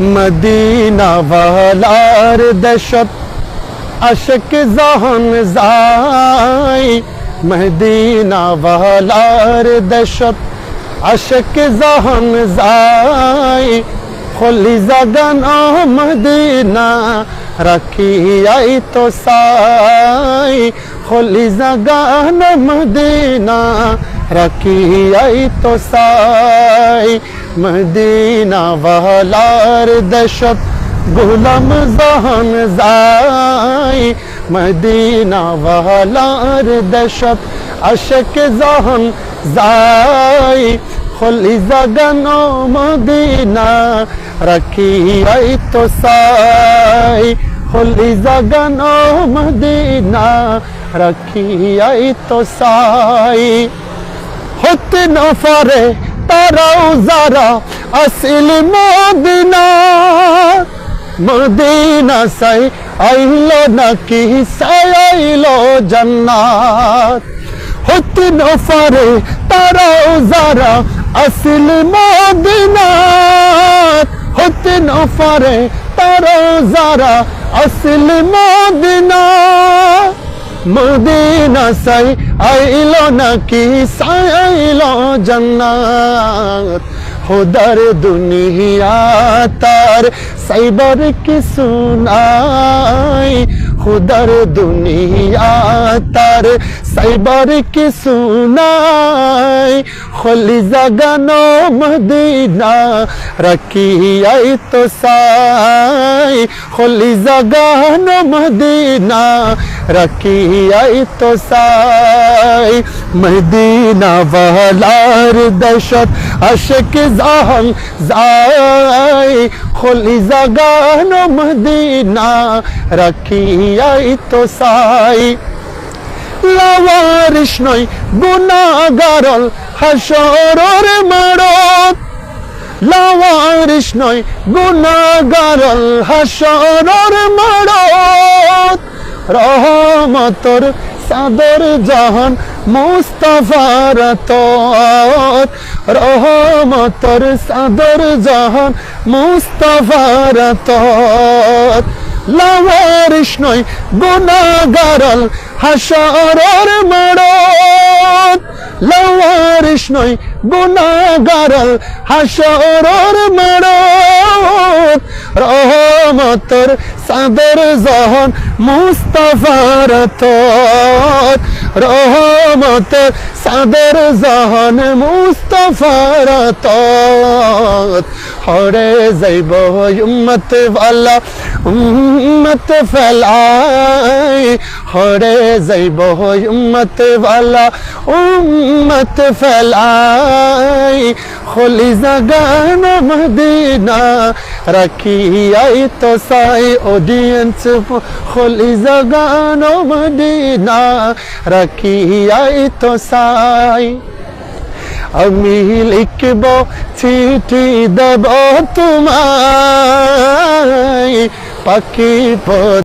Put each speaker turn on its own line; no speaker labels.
Medina ওয়ালার দেশত আশক John যাই Medina ওয়ালার দেশত আশক জহন যাই খলি জাগান মদিনা রাখিয়াই তো সাই খলি জাগান মদিনা রাখিয়াই তো সাই মদিনা ওয়ালার দেশত গোলাম জাহান যাই মদিনা ওয়ালার দেশত আশক জাহান যাই খলি জাগান মদিনা রাখিয়াই তো সাই খলি জাগান মদিনা রাখিয়াই তো সাই হতে না পারে তারাও যারা আসিল মদিনা মদিনা সাই আইল নাকি সাই আইল জান্নাত হতে না পারে তারাও যারা আসিল মদিনা হতে না পারে তারাও যারা আসিল মদিনা মদিনা সাই আইল নাকি সাই আইল জান্নাত? হোদার দুনিয়া তার সাইবার কিছু নাই। খুদার দুনিয়া তার সাইবার কিছু নাই। খলি জাগানো মদিনা রাখিয়াই তো সাই। খলি জাগানো মদিনা রাখিয়াই তো সাই মদিনা ওয়ালার দশত আশক জাহান যাই খলি জাগানো মদিনা রাখিয়াই তো সাই লাওয়ারিস নয় গুনাগারল হাসরর মারত লাওয়ারিস নয় গুনাগারল হাসরর মারত রহমতর সাদর জাহান মুস্তাফার তোর রহমতর সাদর জাহান মুস্তাফার তোর লাওয়ারিস নয় গুনাগারল হাসরর মারত লাওয়ারিস নয় গুনাগারল হাসরর মারত রহমতর সাদর জহন মুস্তফার তোর রহমতর সাদর জহন মুস্তফার তোর হরে যাইব উম্মত ওয়ালা, উম্মত ফেলাই। হরে যাইব উম্মত ওয়ালা, উম্মত ফেলাই। খলি জাগান মদিনা, রাখিয়াই তো সাই অডিয়েন্স খলি জাগান মদিনা, রাখিয়াই তো সাই আমি লিখব চিঠি দেব তোমায় পাখি পথ